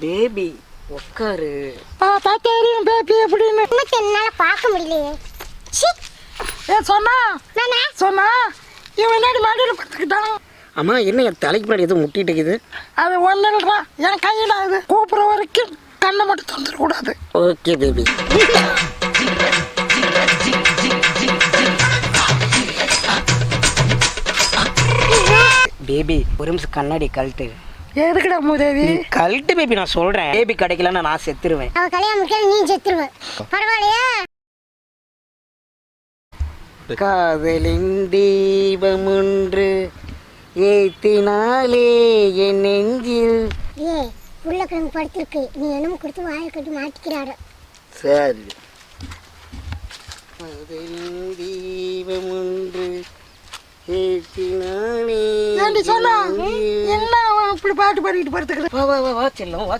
Baby உட்காரு பார்த்தா தெரியும் பேபி எப்படின்னு. உனக்கு என்னால பார்க்க முடியலையே. சி. ஏ சொன்னா. நானா? சொன்னா இவன் என்னடி மடியில் படுத்துக்கிட்டான் அம்மா என்ன என் தலைக்கு முன்னாடி எதுவும் முட்டிட்டு இருக்குது? அது ஒன்றும் இல்லைடா என் கையில் அது. கூப்பிட்ற வரைக்கும் கண்ணை மட்டும் தந்துடக்கூடாது ஓகே பேபி. பேபி ஒரு நிமிஷம் கண்ணாடி கழட்டு. எதுக்குடா மூதேவி நீ கழட்டு பேபி நான் சொல்றேன். பேபி கிடைக்கலன்னா நான் செத்துருவேன். அவ கல்யாணம் முடிக்கல நீ செத்துருவ. பரவாயில்லையா? காதலின் தீபம் ஒன்று ஏத்தினாலே என் நெஞ்சில். ஏ உருளைக்கிழங்கு படுத்திருக்கு. நீ என்னமோ கொடுத்து வாயை கட்டி மாட்டிக்கிறாரு சரி. காதலின் தீபம் ஒன்று ஏத்தினாலே. என்ன? இப்படி பாட்டு பாடிக்கிட்டு படுத்துக்கிட்டு வா வா வா வா செல்லம் வா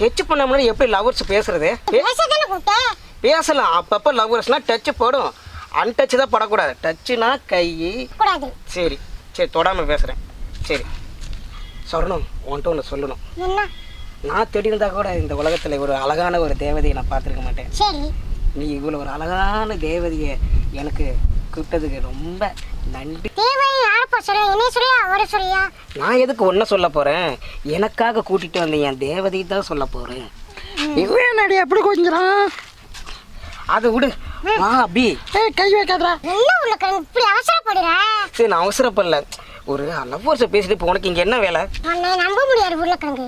டச் பண்ண முன்னாடி எப்படி லவர்ஸ் பேசுறது? பேசலாம். அப்பப்போ லவர்ஸ்னா டச் போடும். அன்டச் தான் படக்கூடாது. டச்சுனா கை. கூடாது சரி சரி தொடாமல் பேசுகிறேன் சரி. சொல்லணும். உன்கிட்ட ஒன்று சொல்லணும். என்ன? நான் தேடி இருந்தா கூட இந்த உலகத்தில் ஒரு அழகான ஒரு தேவதையை நான் பார்த்துருக்க மாட்டேன். சரி. நீ இவ்வளோ ஒரு அழகான தேவதையை எனக்கு கூப்பிட்டதுக்கு ரொம்ப நன்றி. யாரப்பா சொல்ல என்ன சொல்லியா அவரை சொல்லியா நான் எதுக்கு ஒன்றை சொல்ல போகிறேன் எனக்காக கூட்டிகிட்டு வந்த என் தேவதையை தான் சொல்ல போகிறேன் இவன் என்னடி எப்படி கொஞ்சிறான் அது விடு. வா அபி. ஏய் கை வைக்காதடா. என்ன உருளைக்கிழங்கு இப்படி அவசரப்படுற? சரி நான் அவசரப்படல. ஒரு லவ்வர்ஸை பேசிட்டு இப்போ உனக்கு இங்கே என்ன வேலை? உன்னை நம்ப முடியாது உருளைக்கிழங்கு.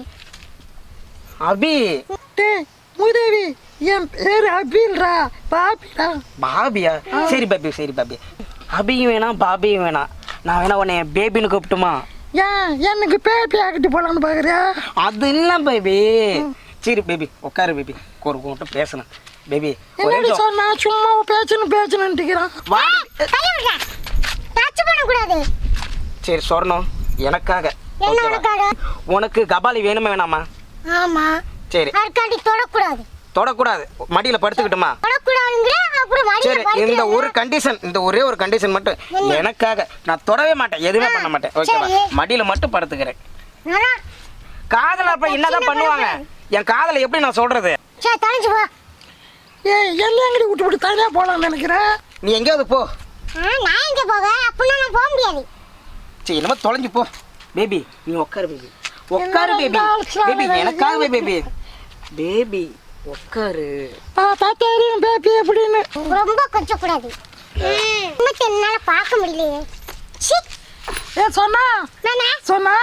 அபி. டேய் மூதேவி என் பேர் அபில்ரா. பாபிடா பாபியா? சரி பாபி சரி பாபி அபியும் வேணாம் பாபியும் வேணாம் நான் வேணா உன்னை பேபின்னு கூப்பிட்டுமா? ஏன்? எனக்கு பேபி ஆக்கிட்டு போலான்னு பார்க்குறியா அது இல்லை பேபி சரி பேபி உட்காரு பேபி ஒரு உன்கிட்ட பேசணும் பேபி சொன்னா? சும்மா டச் பண்ணக்கூடாது. சரி சொர்ணம். எனக்காக. உனக்கு கபாலி வேணுமா வேணாமா? ஆமா. சரி. அதுக்காண்டி தொடக்கூடாது. தொடக்கூடாது. மடியில் படுத்துக்கிட்டுமா? சரி இந்த. ஒரு கண்டிஷன் இந்த ஒரே ஒரு கண்டிஷன் மட்டும் எனக்காக நான் தொடவே மாட்டேன் எதுவுமே பண்ண மாட்டேன். ஓகேவா. மடியில மட்டும் படுத்துக்கிறேன்? காதல அப்ப என்னதான் பண்ணுவாங்க? என் காதலை எப்படி நான் சொல்றது? என்ன எங்கடி விட்டு விட்டு தனியாக போகலான்னு நினைக்கிறேன் நீ எங்கேயாவது போ. நான் எங்க போக? அப்படின்னா நான் போக முடியாது. சரி என்னமோ தொலைஞ்சு போ. பேபி நீ உட்காரு பேபி உட்காரு பேபி பேபி எனக்காகவே பேபி பேபி உட்காரு. பார்த்தா தெரியும் பேபி எப்படின்னு. ரொம்ப கொஞ்சம் கூடாது உனக்கு என்னால பார்க்க முடியலையே. சி. ஏ சொன்னா. நானா? சொன்னா.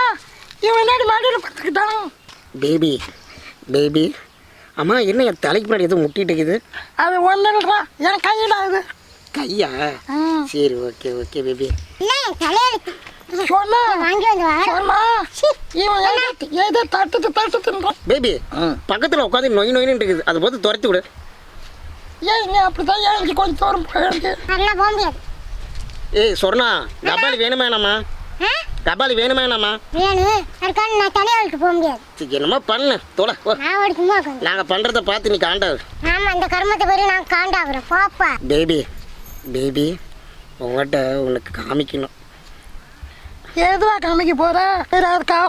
இவன் என்னடி மடியில் படுத்துக்கிட்டான் பேபி பேபி. அம்மா என்ன என் தலைக்கு முன்னாடி எதுவும் முட்டிட்டு இருக்குது? அது ஒன்றும் இல்லைடா என் கையில் அது. கையா. சரி ஓகே ஓகே பேபி. இல்ல என் தலையெழுத்து? சொன்னா. வாங்கி வந்து வா. சொன்னா. இவன் எதை- எதை தட்டுத்து தட்டுத்துன்றான் பேபி பக்கத்தில் உட்காந்து நொய் நொயின்னு இருக்குது. அதை பார்த்து துரத்தி விடு. ஏன் நீ அப்படிதான் ஏஞ்சி கொஞ்சம் தூரம் போயிருக்கு அதெல்லாம் போக முடியாது. ஏய் சொர்ணா கபாலி வேணுமா ஆ? கபாலி வேணுமா வேணாமா நான் தலையெழுத்து போக முடியாது. சரி என்னமோ பண்ணு. தொலை ஓ. நான் ஒரு சும்மா உட்காந்து நாங்கள் பண்ணுறத பார்த்து நீ காண்டாது ஆமா அந்த கர்மத்தை பேரு நான் காண்டாகிறேன் பாப்பா. பேபி பேபி உங்கள்கிட்ட உனக்கு காமிக்கணும். எதுவா காமிக்க போற?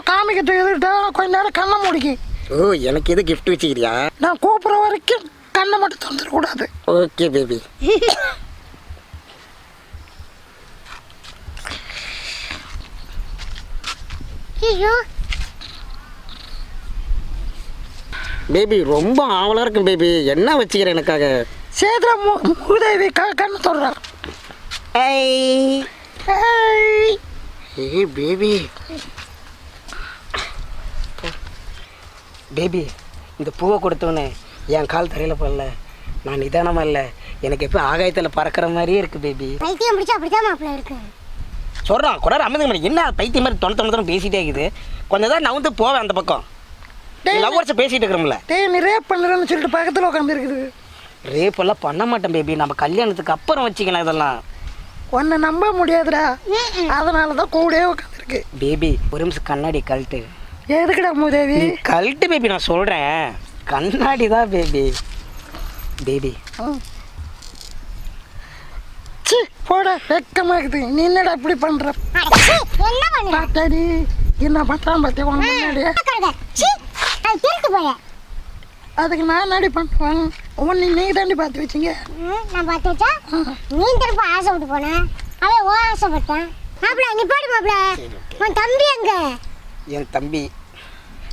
காமிக்கிட்டு இருக்கிட்டோம் கொஞ்ச நேரம் கண்ணை முடிக்கி. ஓ எனக்கு எது கிஃப்ட் வச்சுக்கிறியா? நான் கூப்பிட்ற வரைக்கும் கண்ணை மட்டும் தந்துடக்கூடாது ஓகே பேபி ஐயோ. பேபி ரொம்ப ஆவலாக இருக்கும் பேபி என்ன வச்சுக்கிற எனக்காக? சேதுரா மூதேவி க கண்ணு தொடறான் ஏய் ஏய் ஏய் பேபி பேபி இந்த பூவை கொடுத்தோன்னே என் கால் தரையில் போடல. நான் நிதானமாக இல்லை. எனக்கு எப்போ ஆகாயத்தில் பறக்கிற மாதிரியே இருக்குது பேபி பைத்தியம் பிடிச்சா அப்படிதான் மாப்பிள்ள இருக்கு. சொல்கிறான் குறார் அமைதி என்ன பைத்தியம் மாதிரி தொண தொண பேசிகிட்டே இருக்குது. கொஞ்சம் தான் நவுந்து போவேன் அந்த பக்கம். லவ்வர்ஸை பேசிகிட்டு இருக்கிறோம்ல. டேய் நீ ரேப் பண்ணுறேன்னு சொல்லிட்டு பக்கத்தில் உட்காந்துருக்குது ரேப் எல்லாம் பண்ண மாட்டேன் பேபி நம்ம கல்யாணத்துக்கு அப்புறம் வச்சுக்கலாம் இதெல்லாம். உன்னை நம்ப முடியாதுடா. அதனால தான் கூடயே உட்காந்துருக்கு பேபி ஒரு நிமிஷம் கண்ணாடி கழட்டு. எதுக்குடா மூதேவி? கழட்டு பேபி நான் சொல்கிறேன் கண்ணாடி தான் பேபி. பேபி. சி போட வெக்கமா இருக்குது. நீ என்னடா இப்படி பண்ணுற? பாத்தாடி என்ன பண்ணுறான் பார்த்தியா உன் முன்னாடி கழுதை சீ அது திருட்டு போய அதுக்கு நான் நடி பண்ணுவேன் உன்னை நீங்கள் தாண்டி பார்த்து வச்சிங்க. நான் பார்த்து வச்சா? நீ திரும்ப ஆசைப்பட்டு போனேன் அவன் ஓ ஆசைப்பட்டான். மாப்பிள நீ பாடு மாப்பிள. உன் தம்பி அங்க. என் தம்பி.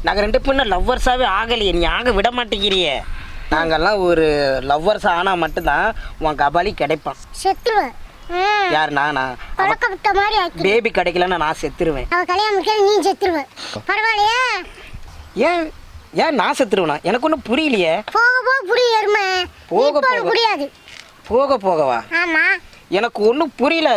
நாங்கள் ரெண்டு பொண்ணு லவ்வர்ஸாகவே ஆகலையே. நீ ஆக விட மாட்டேங்கிறியே. நாங்கெல்லாம் ஒரு லவ்வர்ஸ் ஆனால் மட்டும்தான் உன் கபாலி கிடைப்பான். செத்துருவேன் யார் நானா? பழக்கப்பட்ட மாதிரி ஆக்கி. பேபி கிடைக்கலன்னா நான் செத்துருவேன். அவ கல்யாணம் நீ செத்துருவேன் பரவாயில்லையா? ஏன்? ஏன் நான் செத்துருவேனா? எனக்கு ஒன்றும் புரியலையே. போக போக புரியும் போக போக. புரியாது. போக போகவா? ஆமா. எனக்கு ஒன்றும் புரியல.